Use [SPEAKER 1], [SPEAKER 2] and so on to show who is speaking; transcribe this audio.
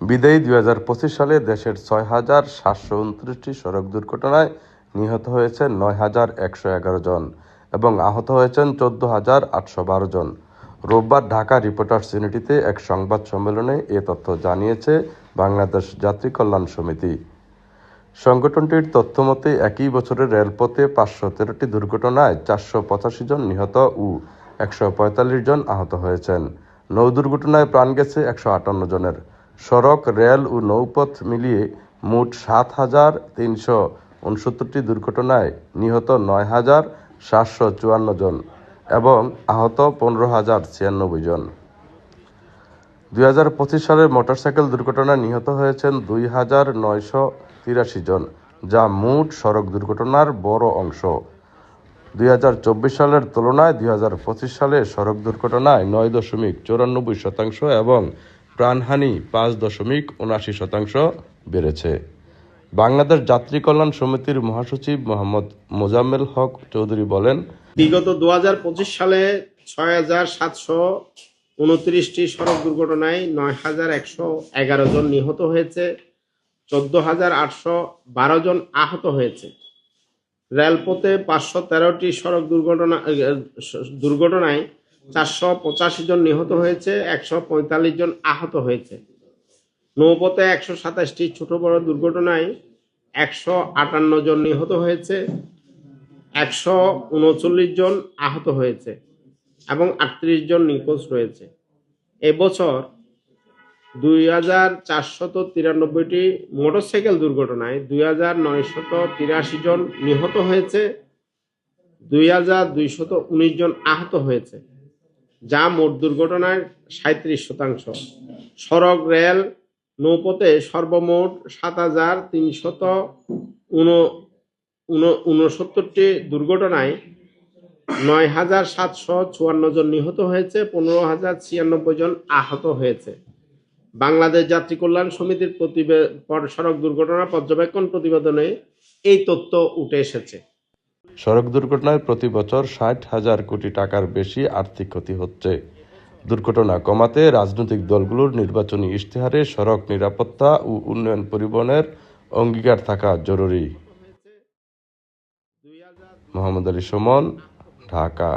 [SPEAKER 1] বিদায়ী দুই হাজার পঁচিশ সালে দেশের ছয় হাজার সাতশো উনত্রিশটি সড়ক দুর্ঘটনায় নিহত হয়েছেন নয় হাজার একশো এগারো জন এবং আহত হয়েছেন চোদ্দ হাজার আটশো বারো জন। রোববার ঢাকা রিপোর্টার্স ইউনিটিতে এক সংবাদ সম্মেলনে এ তথ্য জানিয়েছে বাংলাদেশ যাত্রী কল্যাণ সমিতি। সংগঠনটির তথ্যমতে একই বছরে রেলপথে পাঁচশো তেরোটি দুর্ঘটনায় চারশো পঁচাশি জন নিহত ও একশো পঁয়তাল্লিশ জন আহত হয়েছেন। নৌ দুর্ঘটনায় প্রাণ গেছে একশো আটান্ন জনের। সড়ক, রেল ও নৌপথ মিলিয়ে মোট সাত হাজার তিনশো উনসত্তরটি দুর্ঘটনায় নিহত নয় হাজার সাতশো চুয়ান্ন জন এবং আহত পনেরো হাজার ছিয়ানব্বই জন। দুই হাজার পঁচিশ সালের মোটরসাইকেল দুর্ঘটনায় নিহত হয়েছেন দুই হাজার নয়শো তিরাশি জন, যা মোট সড়ক দুর্ঘটনার বড় অংশ। দুই হাজার চব্বিশ সালের তুলনায় দুই হাজার পঁচিশ সালে সড়ক দুর্ঘটনায় নয় দশমিক চৌরানব্বই শতাংশ এবং প্রাণহানি পাঁচ দশমিক উনাশি শতাংশ বেড়েছে। বাংলাদেশ যাত্রী কল্যাণ সমিতির মহাসচিব মোহাম্মদ মোজাম্মেল হক চৌধুরী বলেন,
[SPEAKER 2] বিগত দু হাজার পঁচিশ সালে ছয় হাজার সাতশো উনত্রিশটি সড়ক দুর্ঘটনায় নয় হাজার একশো এগারো জন নিহত হয়েছে, চোদ্দ হাজার আটশো বারো জন আহত হয়েছে। রেলপথে পাঁচশো তেরোটি সড়ক দুর্ঘটনা দুর্ঘটনায় চারশো পঁচাশি জন নিহত হয়েছে, একশো পঁয়তাল্লিশ জন আহত হয়েছে। নৌপথে একশো সাতাশটি ছোট বড় দুর্ঘটনায় একশো আটান্ন জন নিহত হয়েছে, একশো উনচল্লিশ জন আহত হয়েছে এবং আটত্রিশ জন নিখোঁজ রয়েছে। এবছর দুই হাজার চারশত তিরানব্বইটি মোটরসাইকেল দুর্ঘটনায় দুই হাজার নয়শত তিরাশি জন নিহত হয়েছে, দুই হাজার দুইশত উনিশ জন আহত হয়েছে। যা মোট দুর্ঘটনায় সাঁত্রিশ শতাংশ। সড়ক, রেল, নৌপথে সর্বমোট সাত হাজার তিনশত উন, উন- ঊনসত্তরটি দুর্ঘটনায় নয় হাজার সাতশো চুয়ান্ন জন নিহত হয়েছে, পনেরো হাজার ছিয়ানব্বই জন আহত হয়েছে। বাংলাদেশ যাত্রী কল্যাণ সমিতির প্রতিবে- পর- সড়ক দুর্ঘটনা পর্যবেক্ষণ প্রতিবেদনে এই তথ্য উঠে এসেছে।
[SPEAKER 1] সড়ক দুর্ঘটনায় প্রতি বছর ষাট হাজার কোটি টাকার বেশি আর্থিক ক্ষতি হচ্ছে। দুর্ঘটনা কমাতে রাজনৈতিক দলগুলোর নির্বাচনী ইশতেহারে সড়ক নিরাপত্তা ও উন্নয়ন পরিবহনের অঙ্গীকার থাকা জরুরি। মোহাম্মদ আলী সুমন, ঢাকা।